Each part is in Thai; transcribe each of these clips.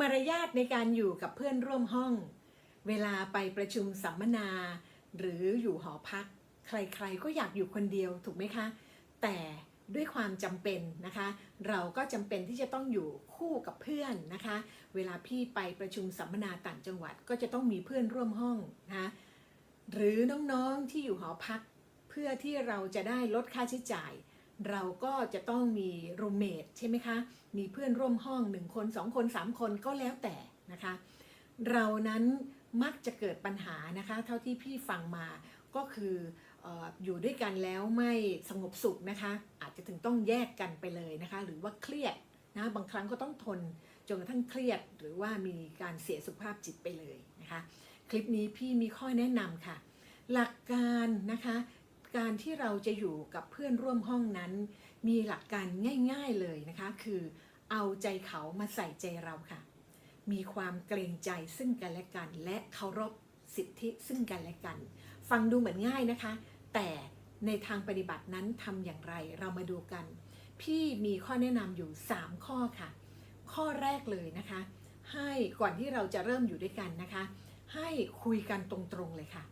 มารยาทในการอยู่กับเพื่อนร่วมห้อง เวลาไปประชุมสัมมนา หรืออยู่หอพัก ใครๆก็อยากอยู่คนเดียวถูกไหมคะ แต่ด้วยความจำเป็นนะคะ เราก็จำเป็นที่จะต้องอยู่คู่กับเพื่อนนะคะ เวลาพี่ไปประชุมสัมมนาต่างจังหวัดก็จะต้องมีเพื่อนร่วมห้องนะคะหรือน้องๆที่อยู่หอพัก เพื่อที่เราจะได้ลดค่าใช้จ่าย เราก็จะต้องมีรูเมทใช่ไหมคะ มีเพื่อนร่วมห้อง1คน2คน3คนก็แล้วแต่นะคะ เรานั้นมักจะเกิดปัญหานะคะ เท่าที่พี่ฟังมาก็คืออยู่ด้วยกันแล้วไม่สงบสุขนะคะ อาจจะถึงต้องแยกกันไปเลยนะคะ หรือว่าเครียดนะบางครั้งก็ต้องทนจนกระทั่งเครียด หรือว่ามีการเสียสุขภาพจิตไปเลยนะคะ คลิปนี้พี่มีข้อแนะนำค่ะ หลักการนะคะ การที่เราจะอยู่กับเพื่อนร่วมห้องนั้น มีหลักการง่ายๆเลยนะคะ คือเอาใจเขามาใส่ใจเราค่ะ มีความเกรงใจซึ่งกันและกัน และเคารพสิทธิซึ่งกันและกัน ฟังดูเหมือนง่ายนะคะ แต่ในทางปฏิบัตินั้นทำอย่างไรเรามาดูกัน พี่มีข้อแนะนำอยู่ 3 ข้อค่ะ ข้อแรกเลยนะคะ ให้ก่อนที่เราจะเริ่มอยู่ด้วยกันนะคะ ให้คุยกันตรงๆเลยค่ะ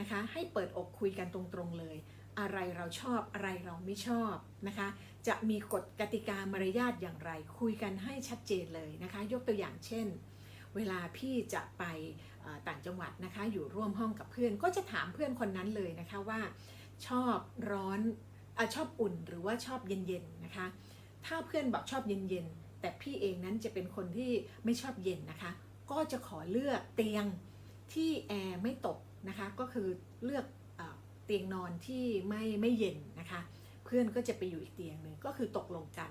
นะคะ ให้เปิดอกคุยกันตรงๆเลย อะไรเราชอบอะไรเราไม่ชอบนะคะ จะมีกฎกติกามารยาทอย่างไร คุยกันให้ชัดเจนเลยนะคะ ยกตัวอย่างเช่น เวลาพี่จะไปต่างจังหวัดนะคะ อยู่ร่วมห้องกับเพื่อน ก็จะถามเพื่อนคนนั้นเลยนะคะว่า ชอบร้อนอชอบอุ่นหรือว่าชอบเย็นๆนะคะ ถ้าเพื่อนบอกชอบเย็นๆ แต่พี่เองนั้นจะเป็นคนที่ไม่ชอบเย็นนะคะ ก็จะขอเลือกเตียงที่แอร์ไม่ตก นะคะ ก็คือเลือกเตียงนอนที่ไม่ไม่เย็นนะคะ เพื่อนก็จะไปอยู่อีกเตียงหนึ่งก็คือตกลงกัน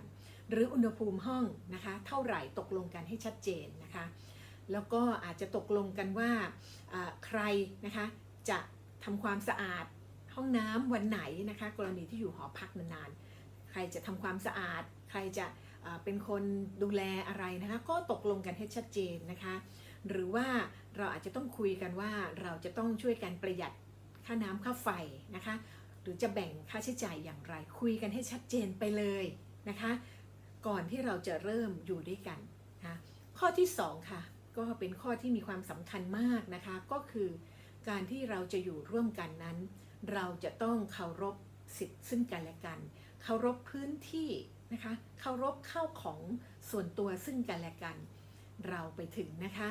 หรืออุณหภูมิห้องนะคะ เท่าไหร่ตกลงกันให้ชัดเจนนะคะ แล้วก็อาจจะตกลงกันว่าใครนะคะจะทำความสะอาดห้องน้ำวันไหนนะคะ กรณีที่อยู่หอพักนานๆ ใครจะทำความสะอาด ใครจะเป็นคนดูแลอะไรนะคะ ก็ตกลงกันให้ชัดเจนนะคะ หรือว่าเราอาจจะต้องคุยกันว่าเราจะต้องช่วยกันประหยัดค่าน้ำค่าไฟนะคะ หรือจะแบ่งค่าใช้จ่ายอย่างไร คุยกันให้ชัดเจนไปเลยนะคะ ก่อนที่เราจะเริ่มอยู่ด้วยกันนะข้อที่สองค่ะก็เป็นข้อที่มีความสำคัญมากนะคะ ก็คือการที่เราจะอยู่ร่วมกันนั้น เราจะต้องเคารพสิทธิ์ซึ่งกันและกัน เคารพพื้นที่นะคะ เคารพเข้าของส่วนตัวซึ่งกันและกัน เราไปถึงนะคะ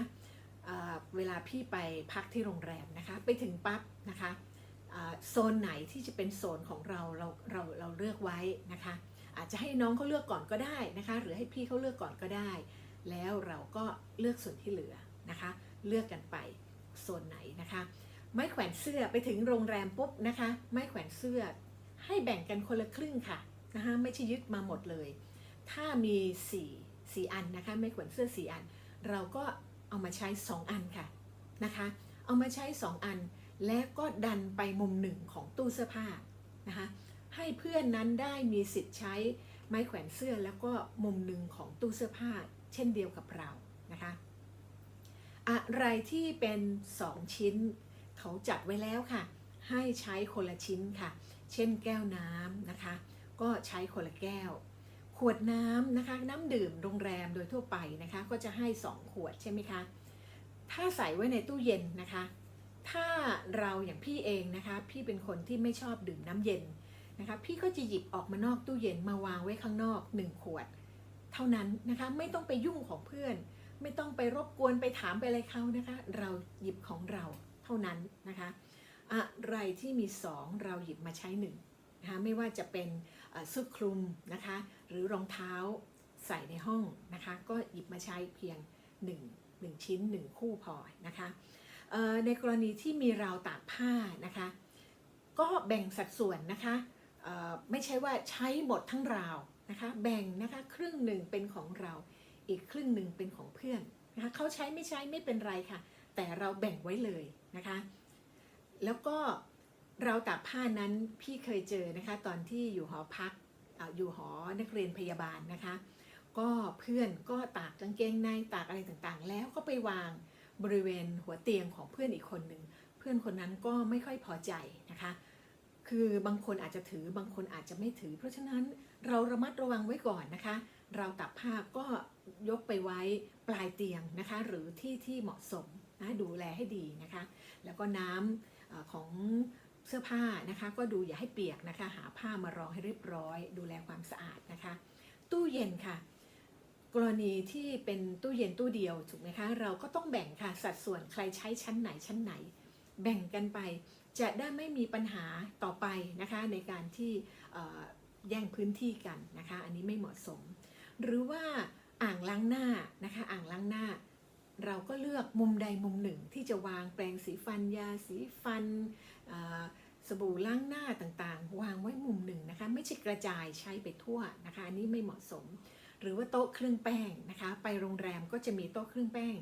เเวลาพี่ไปพักที่โรงแรมนะคะ ไปถึงปั๊บนะคะโซนไหนที่จะเป็นโซนของเราเราเราเราเลือกไว้นะคะ อาจจะให้น้องเขาเลือกก่อนก็ได้นะคะ หรือให้พี่เขาเลือกก่อนก็ได้ แล้วเราก็เลือกส่วนที่เหลือนะคะ เลือกกันไปโซนไหนนะคะ ไม้แขวนเสื้อไปถึงโรงแรมปุ๊บนะคะ ไม้แขวนเสื้อให้แบ่งกันคนละครึ่งค่ะนะคะไม่ใช่ยึดมาหมดเลย ถ้ามี4 4 อันนะคะ ไม้แขวนเสื้อ 4 อัน เราก็เอามาใช้ 2 อันค่ะนะคะ เอามาใช้ 2 อัน และก็ดันไปมุมหนึ่งของตู้เสื้อผ้านะคะให้เพื่อนนั้นได้มีสิทธิ์ใช้ไม้แขวนเสื้อแล้วก็มุมหนึ่งของตู้เสื้อผ้า เช่นเดียวกับเรานะคะอะไรที่เป็น 2 ชิ้น เขาจัดไว้แล้วค่ะ ให้ใช้คนละชิ้นค่ะ เช่นแก้วน้ำนะคะ ก็ใช้คนละแก้ว ขวดน้ำนะคะ น้ำดื่มโรงแรมโดยทั่วไปนะคะ ก็จะให้ 2 ขวดใช่ไหมคะ ถ้าใส่ไว้ในตู้เย็นนะคะ ถ้าเราอย่างพี่เองนะคะ พี่เป็นคนที่ไม่ชอบดื่มน้ำเย็นนะคะ พี่ก็จะหยิบออกมานอกตู้เย็นมาวางไว้ข้างนอก 1 ขวด เท่านั้นนะคะไม่ต้องไปยุ่งของเพื่อน ไม่ต้องไปรบกวนไปถามไปอะไรเขานะคะ เราหยิบของเราเท่านั้นนะคะอะไรที่มี 2 เราหยิบมาใช้1นะคะไม่ว่าจะเป็นเอ่อเสื้อคลุมนะคะ หรือรองเท้าใส่ในห้องนะคะ ก็หยิบมาใช้เพียง 1 1 ชิ้น 1 คู่พอนะคะในกรณีที่มีราวตากผ้านะคะ ก็แบ่งสัดส่วนนะคะไม่ใช่ว่าใช้หมดทั้งราวนะคะ แบ่งนะคะครึ่งหนึ่งเป็นของเรา อีกครึ่งหนึ่งเป็นของเพื่อนนะคะเขาใช้ไม่ใช้ไม่เป็นไรค่ะ แต่เราแบ่งไว้เลยนะคะ แล้วก็เราวตากผ้านั้นพี่เคยเจอนะคะ ตอนที่อยู่หอพัก อยู่หอนักเรียนพยาบาลนะคะ ก็เพื่อนก็ตากกางเกงในตากอะไรต่างๆ แล้วก็ไปวางบริเวณหัวเตียงของเพื่อนอีกคนหนึ่งเพื่อนคนนั้นก็ไม่ค่อยพอใจนะคะ คือบางคนอาจจะถือบางคนอาจจะไม่ถือ เพราะฉะนั้นเราระมัดระวังไว้ก่อนนะคะ เราตักผ้าก็ยกไปไว้ปลายเตียงนะคะ หรือที่ที่เหมาะสมนะดูแลให้ดีนะคะ แล้วก็น้ำของ เสื้อผ้านะคะก็ดูอย่าให้เปียกนะคะ หาผ้ามารองให้เรียบร้อย ดูแลความสะอาดนะคะ ตู้เย็นค่ะ กรณีที่เป็นตู้เย็นตู้เดียวถูกไหมคะเราก็ต้องแบ่งค่ะสัดส่วนใครใช้ชั้นไหนชั้นไหน แบ่งกันไปจะได้ไม่มีปัญหาต่อไปนะคะในการที่แย่งพื้นที่กันนะคะ อันนี้ไม่เหมาะสม หรือว่าอ่างล้างหน้านะคะอ่างล้างหน้า เราก็เลือกมุมใดมุมหนึ่งที่จะวางแปรงสีฟันยาสีฟันสบู่ล้างหน้าต่างๆ วางไว้มุมหนึ่งนะคะ ไม่ใช่กระจายใช้ไปทั่วนะคะ อันนี้ไม่เหมาะสม หรือว่าโต๊ะเครื่องแป้งนะคะ ไปโรงแรมก็จะมีโต๊ะเครื่องแป้ง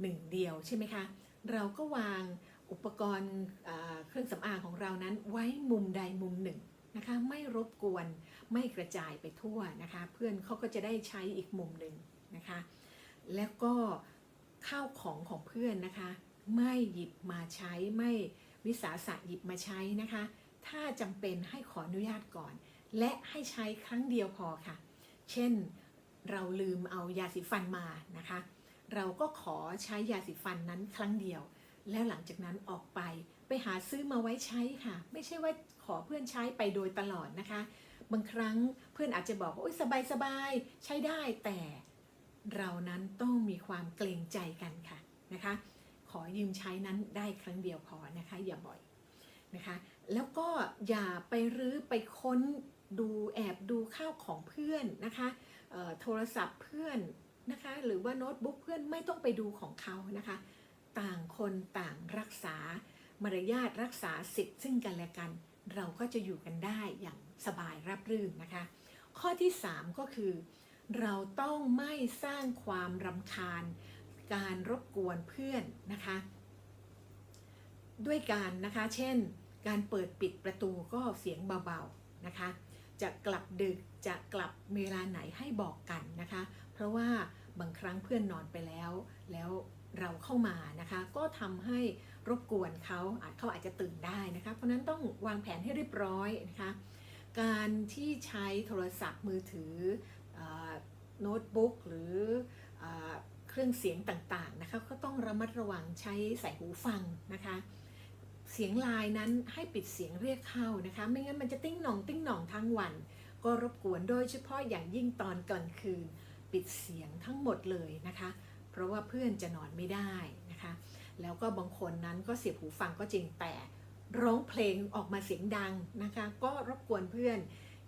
หนึ่งเดียวใช่ไหมคะ เราก็วางอุปกรณ์เอ่อเครื่องสำอางของเรานั้นไว้มุมใดมุมหนึ่งนะคะ ไม่รบกวนไม่กระจายไปทั่วนะคะ เพื่อนเขาก็จะได้ใช้อีกมุมหนึ่งนะคะ แล้วก็ ข้าวของของเพื่อนนะคะ ไม่หยิบมาใช้ไม่วิสาสะหยิบมาใช้นะคะ ถ้าจำเป็นให้ขออนุญาตก่อน และให้ใช้ครั้งเดียวพอค่ะ เช่นเราลืมเอายาสีฟันมานะคะ เราก็ขอใช้ยาสีฟันนั้นครั้งเดียว แล้วหลังจากนั้นออกไปไปหาซื้อมาไว้ใช้ค่ะ ไม่ใช่ว่าขอเพื่อนใช้ไปโดยตลอดนะคะ บางครั้งเพื่อนอาจจะบอกว่าสบายสบายๆใช้ได้แต่ เรานั้นต้องมีความเกรงใจกันค่ะนะคะ ขอยืมใช้นั้นได้ครั้งเดียวพอนะคะอย่าบ่อยนะคะ แล้วก็อย่าไปรื้อไปค้นดูแอบดูข้าวของเพื่อนนะคะโทรศัพท์เพื่อนนะคะหรือว่าโน้ตบุ๊กเพื่อนไม่ต้องไปดูของเขานะคะ ต่างคนต่างรักษามารยาทรักษาสิทธิ์ซึ่งกันและกัน เราก็จะอยู่กันได้อย่างสบายรับรื่นนะคะ ข้อที่ 3 ก็คือ เราต้องไม่สร้างความรำคาญ การรบกวนเพื่อนนะคะ ด้วยการนะคะ เช่น การเปิดปิดประตูก็เสียงเบาๆนะคะ จะกลับดึกจะกลับเวลาไหนให้บอกกันนะคะ เพราะว่าบางครั้งเพื่อนนอนไปแล้ว แล้วเราเข้ามานะคะ ก็ทำให้รบกวนเขาอาจเขาอาจจะตื่นได้นะคะ เพราะนั้นต้องวางแผนให้เรียบร้อยนะคะ การที่ใช้โทรศัพท์มือถืออ โน้ตบุ๊กหรือเอเครื่องเสียงต่างๆนะคะก็ต้องระมัดระวังใช้ใส่หูฟังนะคะ เสียงไลน์นั้นให้ปิดเสียงเรียกเข้านะคะ ไม่งั้นมันจะติ้งหน่องติ้งหน่องทั้งวัน ก็รบกวนโดยเฉพาะอย่างยิ่งตอนกลางคืนปิดเสียงทั้งหมดเลยนะคะ เพราะว่าเพื่อนจะนอนไม่ได้นะคะ แล้วก็บางคนนั้นก็เสียบหูฟังก็จริงแต่ร้องเพลงออกมาเสียงดังนะคะ ก็รบกวนเพื่อน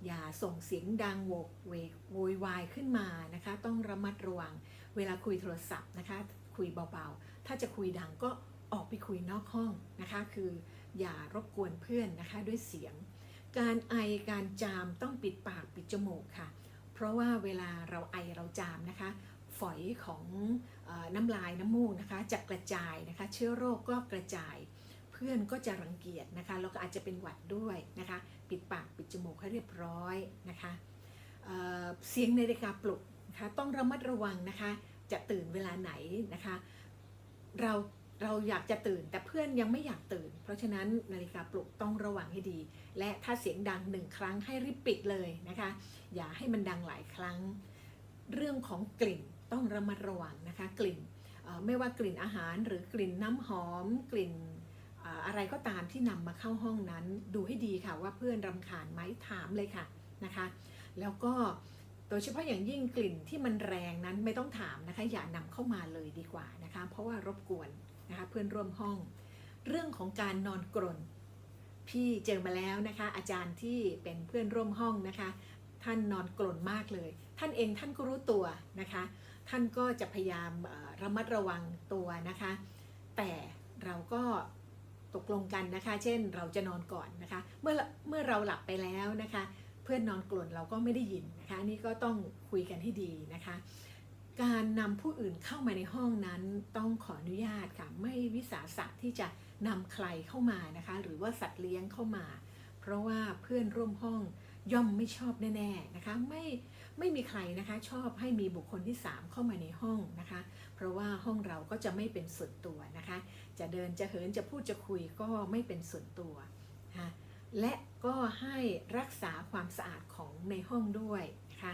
อย่าส่งเสียงดังโวกเวกโวยวายขึ้นมานะคะ ต้องระมัดระวัง เวลาคุยโทรศัพท์นะคะ คุยเบาๆ ถ้าจะคุยดังก็ออกไปคุยนอกห้องนะคะ คืออย่ารบกวนเพื่อนนะคะด้วยเสียง การไอการจามต้องปิดปากปิดจมูกค่ะ เพราะว่าเวลาเราไอเราจามนะคะ ฝอยของอน้ำลายน้ำมูกนะคะจะกระจายนะคะ เชื้อโรคก็กระจาย พื่อนก็จะรังเกียจนะคะแล้วก็อาจจะเป็นหวัดด้วยนะคะปิดปากปิดจมูกให้เรียบร้อยนะคะเเสียงนาฬิกาปลุกนะคะต้องระมัดระวังนะคะจะตื่นเวลาไหนนะคะเราเราอยากจะตื่นแต่เพื่อนยังไม่อยากตื่น เพราะฉะนั้นนาฬิกาปลุกต้องระวังให้ดี และถ้าเสียงดังหนึ่งครั้งให้รีบปิดเลยนะคะอย่าให้มันดังหลายครั้ง เรื่องของกลิ่นต้องระมัดระวังนะคะกลิ่นไม่ว่ากลิ่นอาหารหรือกลิ่นน้ำหอมกลิ่น อะไรก็ตามที่นำมาเข้าห้องนั้นดูให้ดีค่ะว่าเพื่อนรำคาญไหมถามเลยค่ะนะคะแล้วก็โดยเฉพาะอย่างยิ่งกลิ่นที่มันแรงนั้นไม่ต้องถามนะคะอย่านำเข้ามาเลยดีกว่านะคะเพราะว่ารบกวนนะคะเพื่อนร่วมห้อง เรื่องของการนอนกรนพี่เจอมาแล้วนะคะ อาจารย์ที่เป็นเพื่อนร่วมห้องนะคะ ท่านนอนกรนมากเลย ท่านเองท่านก็รู้ตัวนะคะ ท่านก็จะพยายามระมัดระวังตัวนะคะ แต่เราก็ ตกลงกันนะคะ เช่นเราจะนอนก่อนนะคะ เมื่อเมื่อเราหลับไปแล้วนะคะ เพื่อนนอนกลนเราก็ไม่ได้ยินนะคะนนี่ก็ต้องคุยกันให้ดีนะคะ การนำผู้อื่นเข้ามาในห้องนั้นต้องขออนุญาตค่ะไม่วิสาสะที่จะนำใครเข้ามานะคะ หรือว่าสัตว์เลี้ยงเข้ามา เพราะว่าเพื่อนร่วมห้อง ย่อมไม่ชอบแน่ๆนะคะไม่ไม่มีใครนะคะชอบให้มีบุคคลที่ 3 เข้ามาในห้องนะคะ เพราะว่าห้องเราก็จะไม่เป็นส่วนตัวนะคะ จะเดินจะเหินจะพูดจะคุยก็ไม่เป็นส่วนตัวนะะและก็ให้รักษาความสะอาดของในห้องด้วยนะคะ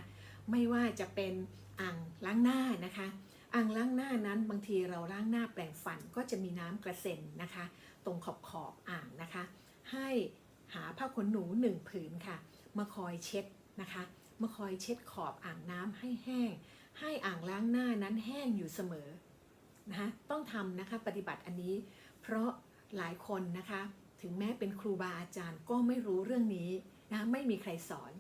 ไม่ว่าจะเป็นอ่างล้างหน้านะคะอ่างล้างหน้านั้นบางทีเราล้างหน้าแปรงฟันก็จะมีน้ำกระเซ็นนะคะ ตรงขอบขอบอ่างนะคะ ให้หาผ้าขนหนูหนึ่งผืนค่ะ มาคอยเช็ดนะคะ มาคอยเช็ดขอบอ่างน้ำให้แห้ง ให้อ่างล้างหน้านั้นแห้งอยู่เสมอนะคะต้องทำนะคะปฏิบัติอันนี้ เพราะหลายคนนะคะถึงแม้เป็นครูบาอาจารย์ก็ไม่รู้เรื่องนี้นะไม่มีใครสอน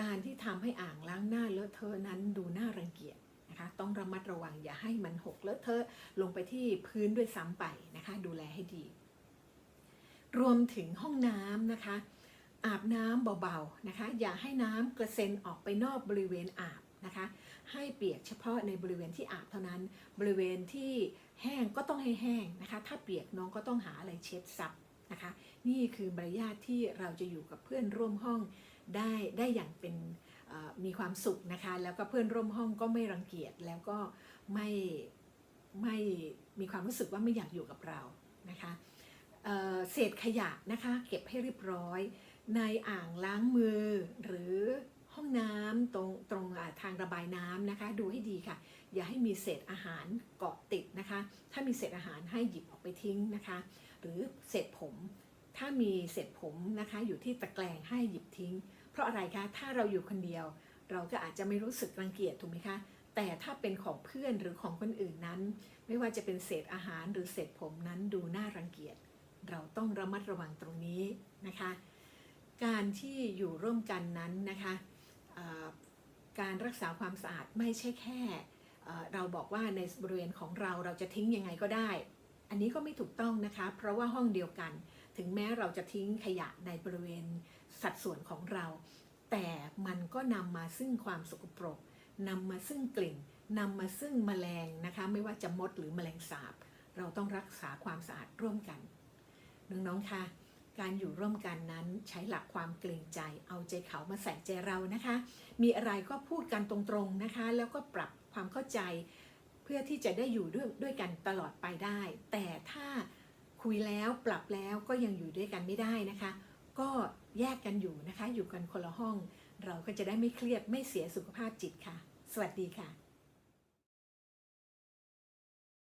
การที่ทำให้อ่างล้างหน้าเลอะเทอะนั้นดูน่ารังเกียจนะคะต้องระมัดระวังอย่าให้มันหกเลอะเทอะลงไปที่พื้นด้วยซ้ำไปนะคะ ดูแลให้ดี รวมถึงห้องน้ำนะคะ อาบน้ำเบาๆนะคะ อย่าให้น้ำกระเซ็นออกไปนอกบริเวณอาบนะคะ ให้เปียกเฉพาะในบริเวณที่อาบเท่านั้น บริเวณที่แห้งก็ต้องให้แห้งนะคะ ถ้าเปียกน้องก็ต้องหาอะไรเช็ดซับนะคะ นี่คือมารยาทที่เราจะอยู่กับเพื่อนร่วมห้องได้ได้อย่างเป็นมีความสุขนะคะ แล้วก็เพื่อนร่วมห้องก็ไม่รังเกียจแล้วก็ไม่ไม่มีความรู้สึกว่าไม่อยากอยู่กับเรานะคะเเศษขยะนะคะ เก็บให้เรียบร้อย ในอ่างล้างมือ หรือห้องน้ำตรงตรงทางระบายน้ำนะคะ ดูให้ดีค่ะ อย่าให้มีเศษอาหารเกาะติดนะคะ ถ้ามีเศษอาหารให้หยิบออกไปทิ้งนะคะ หรือเศษผม ถ้ามีเศษผมนะคะอยู่ที่ตะแกรงให้หยิบทิ้ง เพราะอะไรคะถ้าเราอยู่คนเดียว เราก็อาจจะไม่รู้สึกรังเกียจถูกไหมคะแต่ถ้าเป็นของเพื่อนหรือของคนอื่นนั้น ไม่ว่าจะเป็นเศษอาหารหรือเศษผมนั้นดูน่ารังเกียจ เราต้องระมัดระวังตรงนี้นะคะ การที่อยู่ร่วมกันนั้นนะคะการรักษาความสะอาดไม่ใช่แค่เอ่อเราบอกว่าในบริเวณของเราเราจะทิ้งยังไงก็ได้ อันนี้ก็ไม่ถูกต้องนะคะ เพราะว่าห้องเดียวกัน ถึงแม้เราจะทิ้งขยะในบริเวณสัดส่วนของเรา แต่มันก็นำมาซึ่งความสกปรกนำมาซึ่งกลิ่นนำมาซึ่งแมลงนะคะ ไม่ว่าจะมดหรือแมลงสาบ เราต้องรักษาความสะอาดร่วมกัน น้องๆค่ะ การอยู่ร่วมกันนั้นใช้หลักความเกรงใจ เอาใจเขามาใส่ใจเรานะคะ มีอะไรก็พูดกันตรงๆนะคะ แล้วก็ปรับความเข้าใจ เพื่อที่จะได้อยู่ด้วยด้วยกันตลอดไปได้ แต่ถ้าคุยแล้วปรับแล้วก็ยังอยู่ด้วยกันไม่ได้นะคะ ก็แยกกันอยู่นะคะ อยู่กันคนละห้อง เราก็จะได้ไม่เครียดไม่เสียสุขภาพจิตค่ะ สวัสดีค่ะ